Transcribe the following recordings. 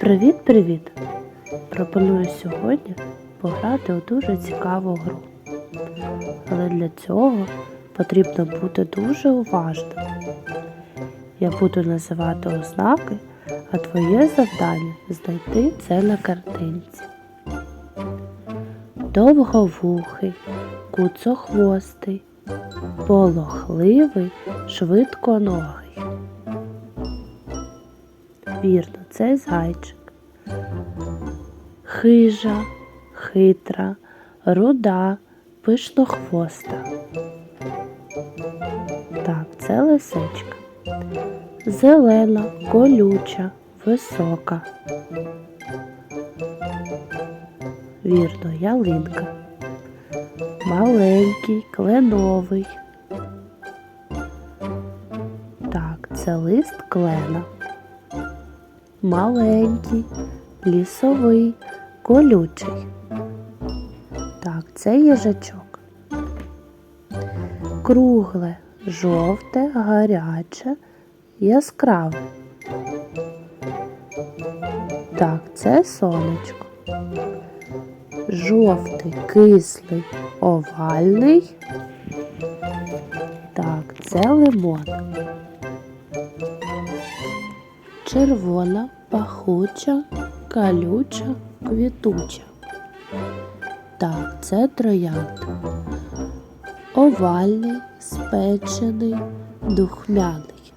Привіт-привіт! Пропоную сьогодні пограти у дуже цікаву гру. Але для цього потрібно бути дуже уважним. Я буду називати ознаки, а твоє завдання знайти це на картинці. Довговухий, куцохвостий, полохливий, швидконогий. Вірно, це зайчик. Хижа, хитра, руда, пишнохвоста. Так, це лисичка. Зелена, колюча, висока. Вірно, ялинка. Маленький, кленовий. Так, це лист клена маленький, лісовий, колючий. Так, це їжачок. Кругле, жовте, гаряче, яскраве. Так, це сонечко. Жовтий, кислий, овальний. Так, це лимон червона, пахуча, калюча, квітуча. Так, це троянда. Овальний, спечений, духмяний.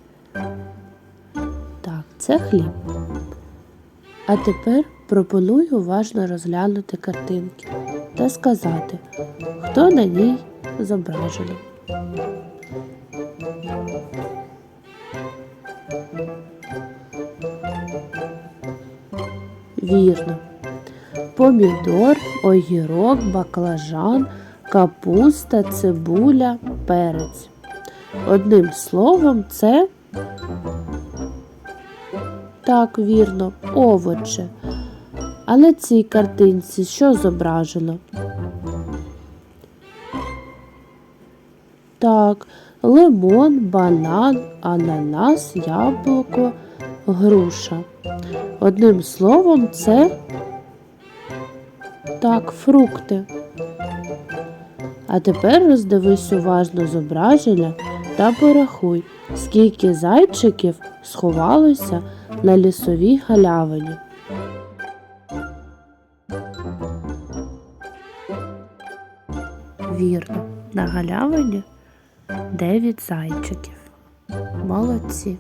Так, це хліб. А тепер пропоную уважно розглянути картинки та сказати, хто на ній зображений. Вірно. Помідор, огірок, баклажан, капуста, цибуля, перець. Одним словом, це так, вірно, овочі. А на цій картинці що зображено? Так, лимон, банан, ананас, яблуко, груша. Одним словом, це так, фрукти. А тепер роздивись уважно зображення та порахуй, скільки зайчиків сховалося на лісовій галявині. Вірно, на галявині дев'ять зайчиків. Молодці.